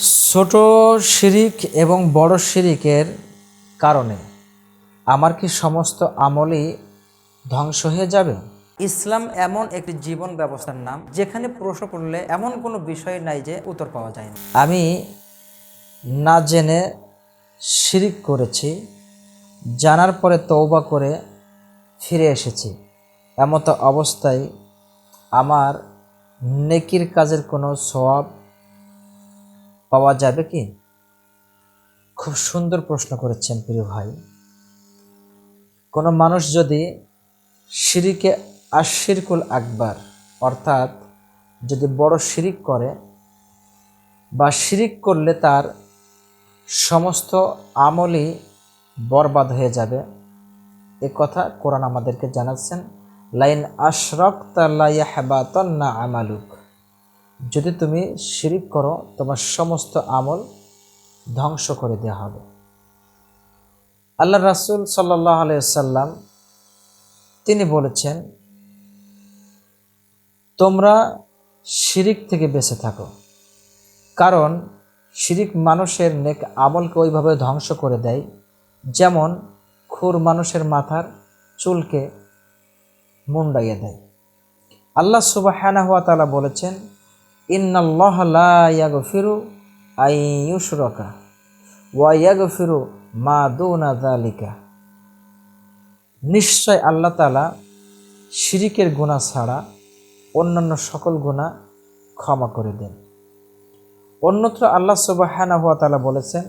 ছোট শিরিক এবং বড় শিরিকের কারণে আমার কি সমস্ত আমলই ধ্বংস হয়ে যাবে? ইসলাম এমন একটি জীবন ব্যবস্থার নাম যেখানে প্রশ্ন করলে এমন কোনো বিষয় নাই যে উত্তর পাওয়া যায় না। আমি না জেনে শিরিক করেছি জানার পরে তৌবা করে ফিরে এসেছি। এমত অবস্থায় আমার নেকির কাজের কোনো সওয়াব পাওয়া যাবে কি? খুব সুন্দর প্রশ্ন করেছেন প্রিয় ভাই। কোনো মানুষ যদি শিরিকে আশিরকুল আকবার, অর্থাৎ যদি বড় শিরিক করে বা শিরিক করলে তার সমস্ত আমলই বরবাদ হয়ে যাবে। এ কথা কোরআন আমাদেরকে জানাচ্ছেন, লাইন আশরক তাল্লাহবাতন্না আমালুক। যদি তুমি শিরিক করো, তোমার সমস্ত আমল ধ্বংস করে দেওয়া হবে। আল্লাহ রাসুল সাল্লাহ আলাইসাল্লাম তিনি বলেছেন, তোমরা শিরিক থেকে বেঁচে থাকো। কারণ শিরিক মানুষের নেক আমলকে ওইভাবে ধ্বংস করে দেয়, যেমন খুর মানুষের মাথার চুলকে মুন্ডাইয়ে দেয়। আল্লাহ সুবাহ বলেছেন ইন্নাল্লাহ লা ইয়াগফিরু আই ওয়া মা দুনা নিশ্চয় আল্লাহ তালা শিরিকের গুণা ছাড়া অন্যান্য সকল গুণা ক্ষমা করে দেন। অন্যত্র আল্লাহ সুবাহানা হুয়া তালা বলেছেন,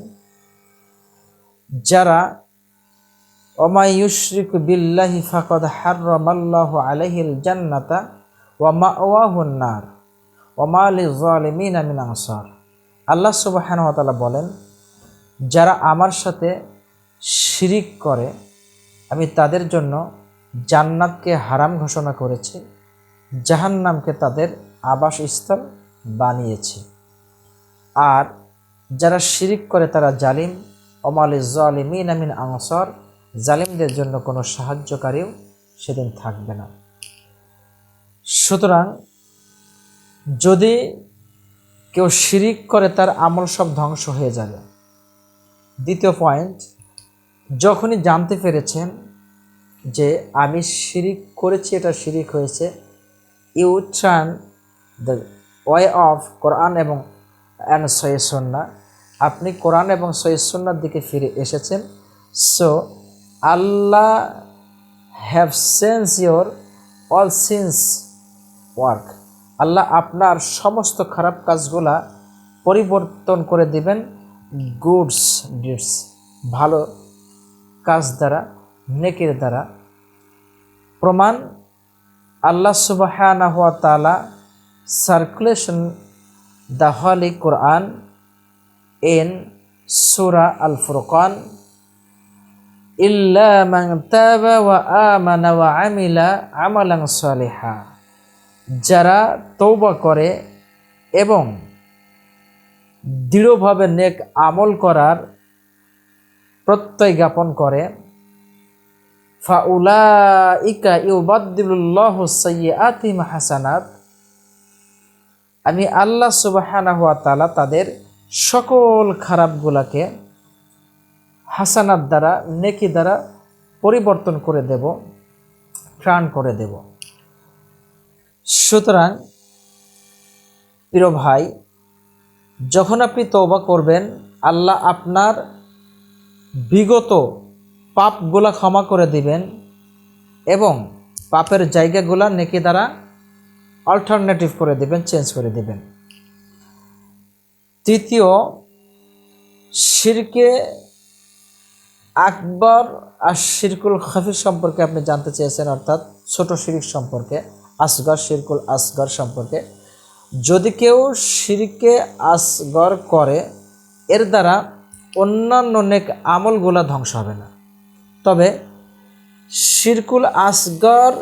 যারা অমায়ুশরিক বিল্লাহি ফাকদ হার্রমাল্লাহ আলহিল জান্নাতা ওয়া মা ওয়াহুন্নার ওমালি আনসার। আল্লাহ সুবাহানতালা বলেন, যারা আমার সাথে শিরিক করে, আমি তাদের জন্য জান্নাতকে হারাম ঘোষণা করেছি, জাহান্নামকে তাদের আবাসস্থল বানিয়েছি। আর যারা শিরিক করে, তারা জালিম। অমালি জালিমিন আমিন আনসার, জালিমদের জন্য কোনো সাহায্যকারীও সেদিন থাকবে না। সুতরাং যদি কেউ শিরিক করে, তার আমল সব ধ্বংস হয়ে যাবে। দ্বিতীয় পয়েন্ট যখনই জানতে পেরেছেন যে আমি শিরিক করেছি, এটা শিরিক হয়েছে you turn the way of Quran এবং অ্যান্ড সৈসন্না আপনি কোরআন এবং সৈসন্নার দিকে ফিরে এসেছেন। So Allah have sense your all sins work আল্লাহ আপনার সমস্ত খারাপ কাজগুলা পরিবর্তন করে দিবেন। গুডস ডিডস, ভালো কাজ দ্বারা, নেকের দ্বারা। প্রমাণ, আল্লাহ সুবাহ তালা circulation the holy Quran N সুরা আল ফুরকান ইল্লা মান তাবা ওয়া আমানা ওয়া আমিলা আমালান সালিহা। যারা তৌবা করে এবং দৃঢ়ভাবে নেক আমল করার প্রত্যয় জ্ঞাপন করে ফাউলা ইকা ইউবাদ্দিল্লাহ সৈয়াতিম হাসানাত আমি আল্লাহ সুবাহানা হুয়া তালা তাদের সকল খারাপগুলাকে হাসানাত দ্বারা, নেকি দ্বারা পরিবর্তন করে দেব প্রাণ করে দেব। সুতরাং, প্রিয় ভাই, যখন আপনি তৌবা করবেন, আল্লাহ আপনার বিগত পাপগুলা ক্ষমা করে দিবেন এবং পাপের জায়গাগুলা নেকি দ্বারা অল্টারনেটিভ করে দিবেন চেঞ্জ করে দিবেন। তৃতীয়, শিরকে আকবর আর শিরকুল খাফির সম্পর্কে আপনি জানতে চেয়েছেন, অর্থাৎ ছোট শিরিক সম্পর্কে। আসগর শিরকুল, আসগর সম্পর্কে। যদি কেউ শিরকে আসগর করে, এর দ্বারা অন্যান্য নেক আমলগুলা ধ্বংস হবে না। তবে শিরকুল, আসগর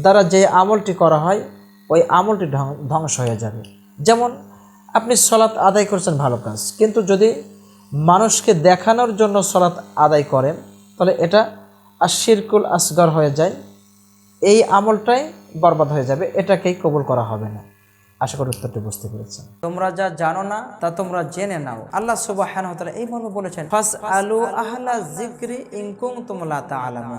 দ্বারা যে আমলটি করা হয়, ওই আমলটি ধ্বংস হয়ে যাবে। যেমন, আপনি সলাৎ আদায় করছেন, ভালো কাজ। কিন্তু যদি মানুষকে দেখানোর জন্য সলাৎ আদায় করেন, তাহলে এটা আর শিরকুল আসগর হয়ে যায়। এই আমলটাই বরবাদ হয়ে যাবে, এটাকেই কবুল করা হবে না। আশা করি উত্তরটি বুঝতে পেরেছেন। তোমরা যা জানো না, তা তোমরা জেনে নাও। আল্লাহ সুবাহ এই মর্মে বলেছেন ফাস আলু আহলা জিক্রি ইনকুম তোমলা তা তা'লামুন